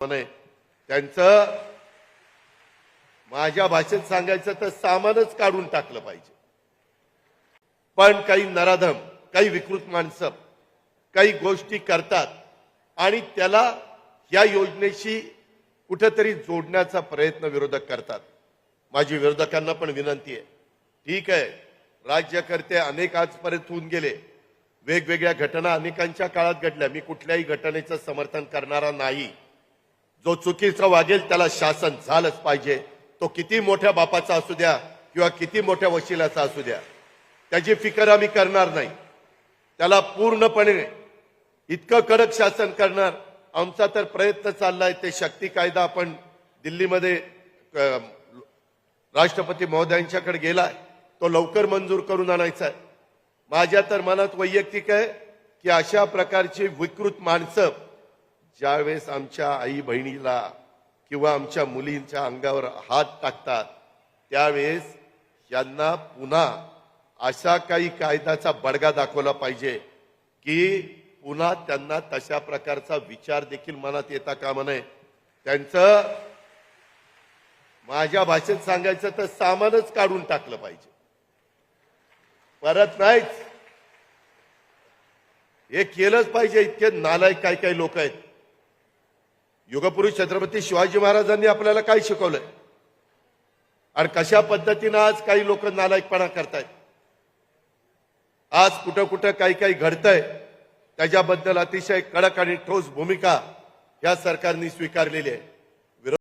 त्यांचं माझ्या भाषेत सांगायचं तर सामानच काढून टाकलं पाहिजे. पण काही नराधम काही विकृत माणसं काही गोष्टी करतात आणि त्याला या योजनेशी कुठेतरी जोडण्याचा प्रयत्न विरोधक करतात. माझी विरोधकांना पण विनंती आहे. ठीक आहे राज्यकर्ते अनेक आजपर्यंत होऊन गेले. वेगवेगळ्या घटना अनेकांच्या काळात घडल्या. मी कुठल्याही घटनेचं समर्थन करणारा नाही. जो चुकीचा वागेल त्याला शासन झालंच पाहिजे. तो किती मोठ्या बापाचा असू द्या किंवा किती मोठ्या वशिलाचा असू द्या. त्याची फिकर आम्ही करणार नाही. त्याला पूर्णपणे इतकं कडक शासन करणार. आमचा तर प्रयत्न चाललाय ते शक्ती कायदा आपण दिल्लीमध्ये राष्ट्रपती महोदयांच्याकडे गेलाय. तो लवकर मंजूर करून आणायचा आहे. माझ्या तर मनात वैयक्तिक आहे की अशा प्रकारची विकृत माणसं ज्यावेळेस आमच्या आई बहिणीला किंवा आमच्या मुलींच्या अंगावर हात टाकतात त्यावेळेस यांना पुन्हा अशा काही कायद्याचा बडगा दाखवला पाहिजे की पुन्हा त्यांना तशा प्रकारचा विचार देखील मनात येता कामा नये. त्यांचं माझ्या भाषेत सांगायचं तर सामानच काढून टाकलं पाहिजे. परत नाहीच. हे केलंच पाहिजे इतके नालायक काही काही लोक आहेत. युगपुरुष छत्रपती शिवाजी महाराजांनी आपल्याला काय शिकवलंय? आणि कशा पद्धतीनं आज काही लोक नालायकपणा करतायत? आज कुठं कुठं काही काही घडतंय त्याच्याबद्दल अतिशय कडक आणि ठोस भूमिका या सरकारने स्वीकारलेली आहे.